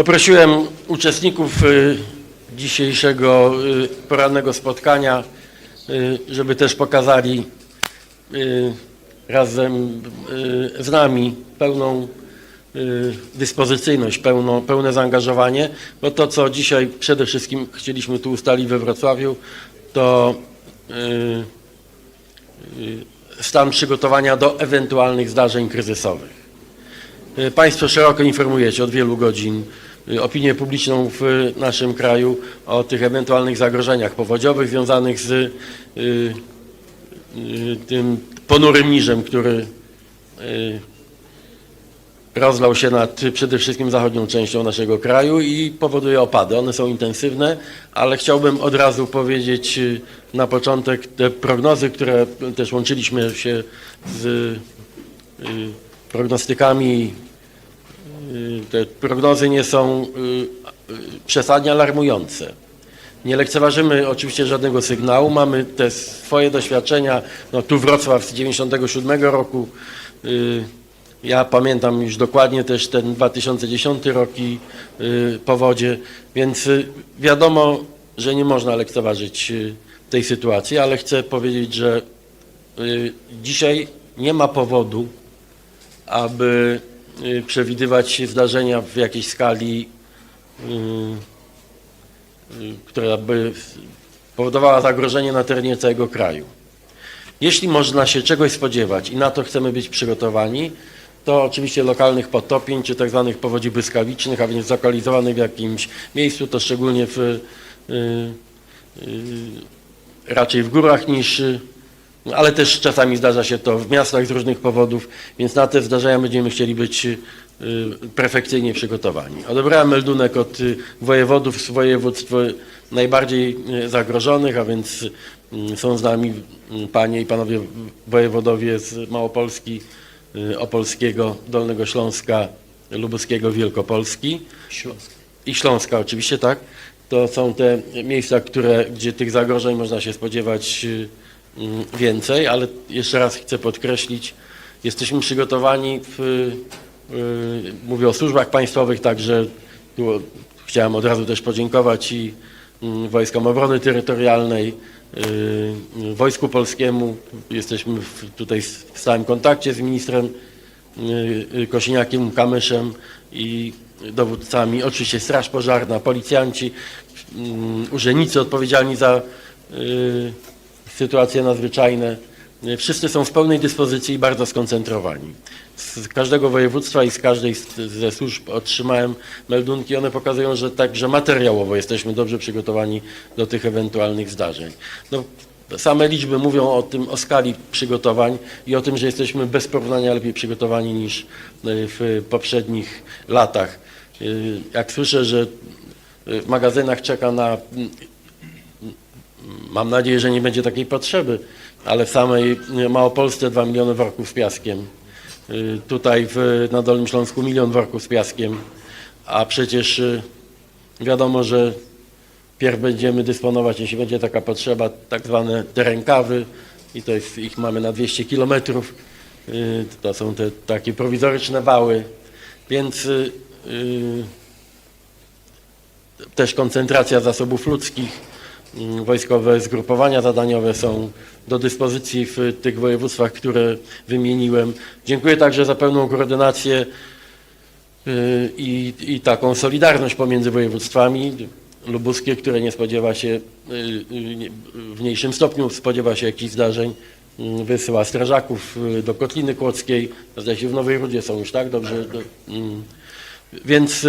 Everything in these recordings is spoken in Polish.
Poprosiłem uczestników y, dzisiejszego y, porannego spotkania, y, żeby też pokazali razem z nami pełną dyspozycyjność, pełno, pełne zaangażowanie, bo to, co dzisiaj przede wszystkim chcieliśmy tu ustalić we Wrocławiu, to stan przygotowania do ewentualnych zdarzeń kryzysowych. Państwo szeroko informujecie od wielu godzin opinię publiczną w naszym kraju o tych ewentualnych zagrożeniach powodziowych związanych z y, y, tym ponurym niżem, który y, rozlał się nad przede wszystkim zachodnią częścią naszego kraju i powoduje opady. One są intensywne, ale chciałbym od razu powiedzieć y, na początek te prognozy, które też łączyliśmy się z y, prognostykami. Y, Te prognozy nie są y, y, przesadnie alarmujące. Nie lekceważymy oczywiście żadnego sygnału. Mamy te swoje doświadczenia. No, tu Wrocław z 97 roku. Ja pamiętam już dokładnie też ten 2010 rok i powodzie, więc wiadomo, że nie można lekceważyć tej sytuacji, ale chcę powiedzieć, że dzisiaj nie ma powodu, aby przewidywać zdarzenia w jakiejś skali, y, y, która by powodowała zagrożenie na terenie całego kraju. Jeśli można się czegoś spodziewać i na to chcemy być przygotowani, to oczywiście lokalnych potopień czy tak zwanych powodzi błyskawicznych, a więc zlokalizowanych w jakimś miejscu, to szczególnie w, y, y, raczej w górach niż, y, ale też czasami zdarza się to w miastach z różnych powodów, więc na te zdarzenia będziemy chcieli być y, perfekcyjnie przygotowani. Odebrałem meldunek od y, wojewodów z województw najbardziej y, zagrożonych, a więc są z nami panie i panowie wojewodowie z Małopolski, Opolskiego, Dolnego Śląska, Lubuskiego, Wielkopolski i Śląska oczywiście, tak. To są te miejsca, które, gdzie tych zagrożeń można się spodziewać więcej, ale jeszcze raz chcę podkreślić, jesteśmy przygotowani, w, y, mówię o służbach państwowych, także tu chciałem od razu też podziękować i mm, Wojskom Obrony Terytorialnej, y, Wojsku Polskiemu. Jesteśmy tutaj w stałym kontakcie z ministrem y, Kosiniakiem, Kamyszem i dowódcami, oczywiście Straż Pożarna, policjanci, mm, urzędnicy odpowiedzialni za y, sytuacje nadzwyczajne. Y, Wszyscy są w pełnej dyspozycji i bardzo skoncentrowani. Z każdego województwa i z każdej ze służb otrzymałem meldunki. One pokazują, że także materiałowo jesteśmy dobrze przygotowani do tych ewentualnych zdarzeń. No, Same liczby mówią o tym, o skali przygotowań i o tym, że jesteśmy bez porównania lepiej przygotowani niż y, w poprzednich latach. Y, Jak słyszę, że w magazynach czeka na, mam nadzieję, że nie będzie takiej potrzeby, ale w samej Małopolsce 2 miliony worków z piaskiem, y, tutaj w, na Dolnym Śląsku milion worków z piaskiem, a przecież y, wiadomo, że Pierw będziemy dysponować, jeśli będzie taka potrzeba, tak zwane te rękawy. I to jest, ich mamy na 200 kilometrów. Y, To są te takie prowizoryczne wały, więc y, y, też koncentracja zasobów ludzkich, wojskowe zgrupowania zadaniowe są do dyspozycji w tych województwach, które wymieniłem. Dziękuję także za pełną koordynację y, i, i taką solidarność pomiędzy województwami. Lubuskie, które nie spodziewa się, y, y, w mniejszym stopniu spodziewa się jakichś zdarzeń, y, wysyła strażaków do Kotliny Kłodzkiej, zdaje się w Nowej Rudzie są już, tak? Dobrze. Do, mm. Więc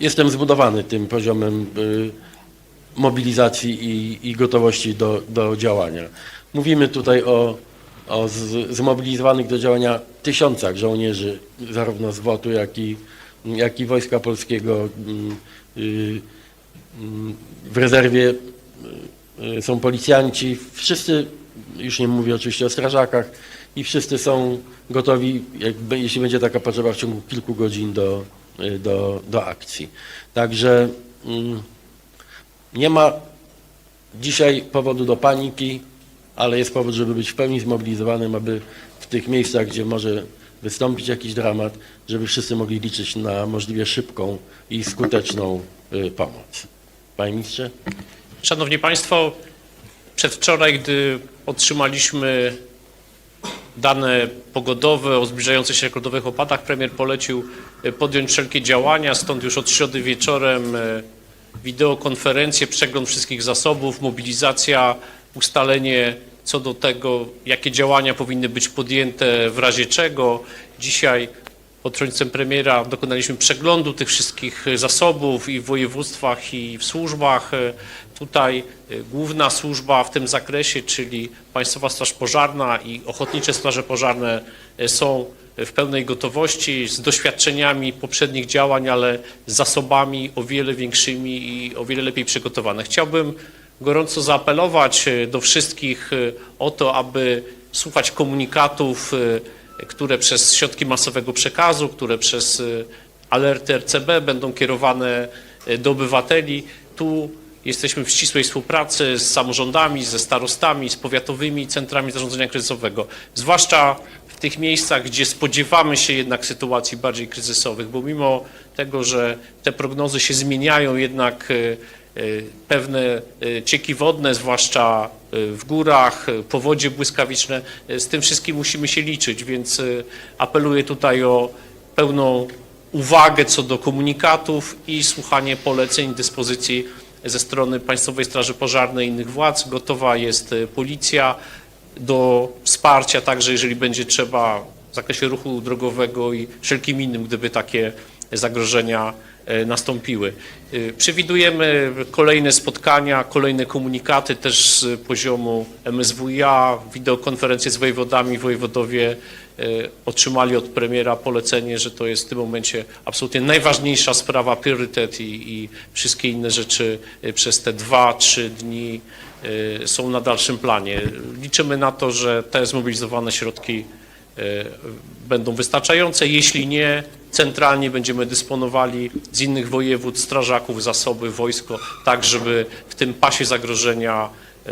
jestem zbudowany tym poziomem mobilizacji i, i gotowości do, do działania. Mówimy tutaj o, o z, zmobilizowanych do działania tysiącach żołnierzy, zarówno z WOT-u, jak i, jak i Wojska Polskiego. mm, y, mm, W rezerwie y, y, są policjanci, wszyscy, już nie mówię oczywiście o strażakach, i wszyscy są gotowi, jakby, jeśli będzie taka potrzeba, w ciągu kilku godzin do, do, do akcji. Także mm, nie ma dzisiaj powodu do paniki, ale jest powód, żeby być w pełni zmobilizowanym, aby w tych miejscach, gdzie może wystąpić jakiś dramat, żeby wszyscy mogli liczyć na możliwie szybką i skuteczną y, pomoc. Panie ministrze? Szanowni Państwo, przedwczoraj, gdy otrzymaliśmy dane pogodowe o zbliżających się rekordowych opadach, premier polecił e, podjąć wszelkie działania, stąd już od środy wieczorem e, wideokonferencje, przegląd wszystkich zasobów, mobilizacja, ustalenie co do tego, jakie działania powinny być podjęte w razie czego. Dzisiaj pod przewodnictwem premiera dokonaliśmy przeglądu tych wszystkich zasobów i w województwach i w służbach. Tutaj główna służba w tym zakresie, czyli Państwowa Straż Pożarna i Ochotnicze Straże Pożarne są w pełnej gotowości, z doświadczeniami poprzednich działań, ale z zasobami o wiele większymi i o wiele lepiej przygotowane. Chciałbym gorąco zaapelować e, do wszystkich e, o to, aby słuchać komunikatów, e, które przez środki masowego przekazu, które przez alerty RCB będą kierowane do obywateli. Tu jesteśmy w ścisłej współpracy z samorządami, ze starostami, z powiatowymi centrami zarządzania kryzysowego, zwłaszcza w tych miejscach, gdzie spodziewamy się jednak sytuacji bardziej kryzysowych, bo mimo tego, że te prognozy się zmieniają, jednak e, e, pewne e, cieki wodne, zwłaszcza w górach, powodzie błyskawiczne, z tym wszystkim musimy się liczyć, więc apeluję tutaj o pełną uwagę co do komunikatów i słuchanie poleceń, dyspozycji ze strony Państwowej Straży Pożarnej i innych władz. Gotowa jest e, policja do wsparcia, także jeżeli będzie trzeba w zakresie ruchu drogowego i wszelkim innym, gdyby takie zagrożenia nastąpiły. E, Przewidujemy kolejne spotkania, kolejne komunikaty też z poziomu MSWiA, wideokonferencje z wojewodami. Wojewodowie e, otrzymali od premiera polecenie, że to jest w tym momencie absolutnie najważniejsza sprawa, priorytet i, i wszystkie inne rzeczy e, przez te dwa, trzy dni e, są na dalszym planie. Liczymy na to, że te zmobilizowane środki e, będą wystarczające. Jeśli nie, centralnie będziemy dysponowali z innych województw, strażaków, zasoby, wojsko, tak żeby w tym pasie zagrożenia e,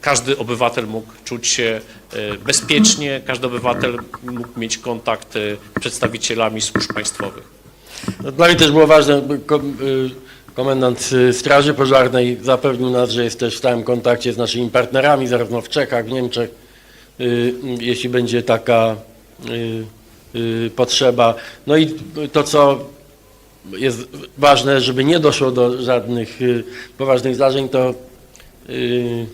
każdy obywatel mógł czuć się e, bezpiecznie, każdy obywatel mógł mieć kontakt z przedstawicielami służb państwowych. No, Dla mnie też było ważne, y, komendant y, Straży Pożarnej zapewnił nas, że jest też w stałym kontakcie z naszymi partnerami, zarówno w Czechach, w Niemczech, y, jeśli będzie taka y, y, potrzeba. No i to, co jest ważne, żeby nie doszło do żadnych y, poważnych zdarzeń, to y,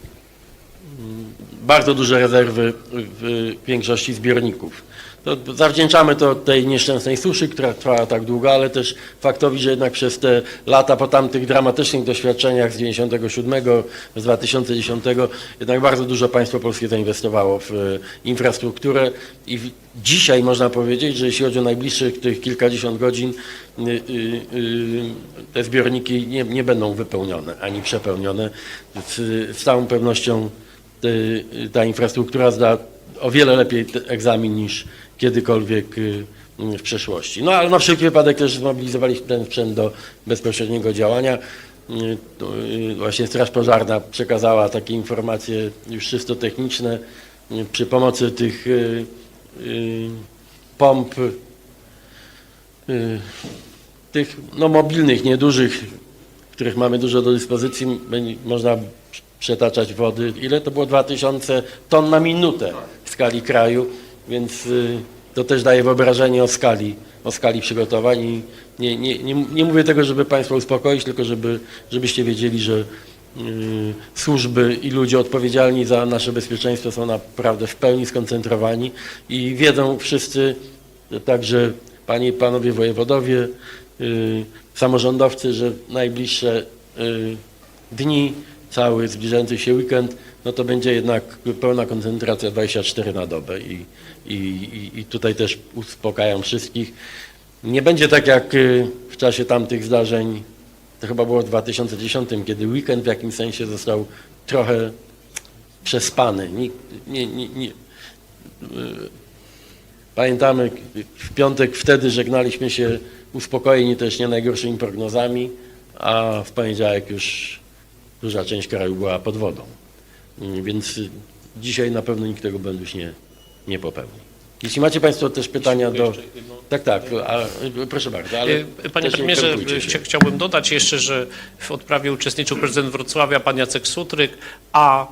bardzo duże rezerwy w większości zbiorników. To zawdzięczamy to tej nieszczęsnej suszy, która trwała tak długo, ale też faktowi, że jednak przez te lata po tamtych dramatycznych doświadczeniach z 97, z 2010, jednak bardzo dużo państwo polskie zainwestowało w e, infrastrukturę i w, dzisiaj można powiedzieć, że jeśli chodzi o najbliższych tych kilkadziesiąt godzin, y, y, y, te zbiorniki nie, nie będą wypełnione ani przepełnione. Z, z całą pewnością ta infrastruktura zda o wiele lepiej egzamin niż kiedykolwiek y, y, w przeszłości. No ale na wszelki wypadek też zmobilizowaliśmy ten sprzęt do bezpośredniego działania. Y, y, Właśnie Straż Pożarna przekazała takie informacje już czysto techniczne y, przy pomocy tych y, y, pomp y, tych no, mobilnych, niedużych, których mamy dużo do dyspozycji, można przetaczać wody. Ile to było? 2000 ton na minutę w skali kraju, więc y, to też daje wyobrażenie o skali, o skali przygotowań i nie, nie, nie, nie mówię tego, żeby Państwa uspokoić, tylko żeby, żebyście wiedzieli, że y, służby i ludzie odpowiedzialni za nasze bezpieczeństwo są naprawdę w pełni skoncentrowani i wiedzą wszyscy, także Panie i Panowie Wojewodowie, y, samorządowcy, że najbliższe dni, cały zbliżający się weekend, no to będzie jednak pełna koncentracja 24 na dobę i, i, i, tutaj też uspokajam wszystkich. Nie będzie tak jak y, w czasie tamtych zdarzeń, to chyba było w 2010, kiedy weekend w jakimś sensie został trochę przespany. Nie, nie, nie, y, Pamiętamy, w piątek wtedy żegnaliśmy się uspokojeni też nie najgorszymi prognozami, a w poniedziałek już duża część kraju była pod wodą. Mm, Więc dzisiaj na pewno nikt tego błędu już nie, nie popełni. Jeśli macie Państwo też pytania do... Tak, tak, a, proszę bardzo, ale E, Panie premierze, chciałbym dodać jeszcze, że w odprawie uczestniczył prezydent Wrocławia, pan Jacek Sutryk, a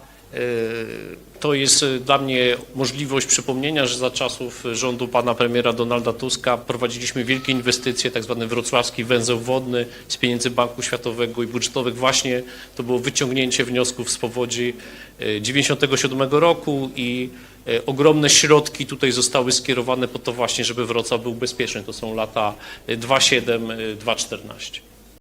to jest e, dla mnie możliwość przypomnienia, że za czasów rządu pana premiera Donalda Tuska prowadziliśmy wielkie inwestycje, tak zwany wrocławski węzeł wodny z pieniędzy Banku Światowego i budżetowych. Właśnie to było wyciągnięcie wniosków z powodzi e, 97 roku i e, ogromne środki tutaj zostały skierowane po to właśnie, żeby Wrocław był bezpieczny. To są lata e, 2,7, e, 2,14.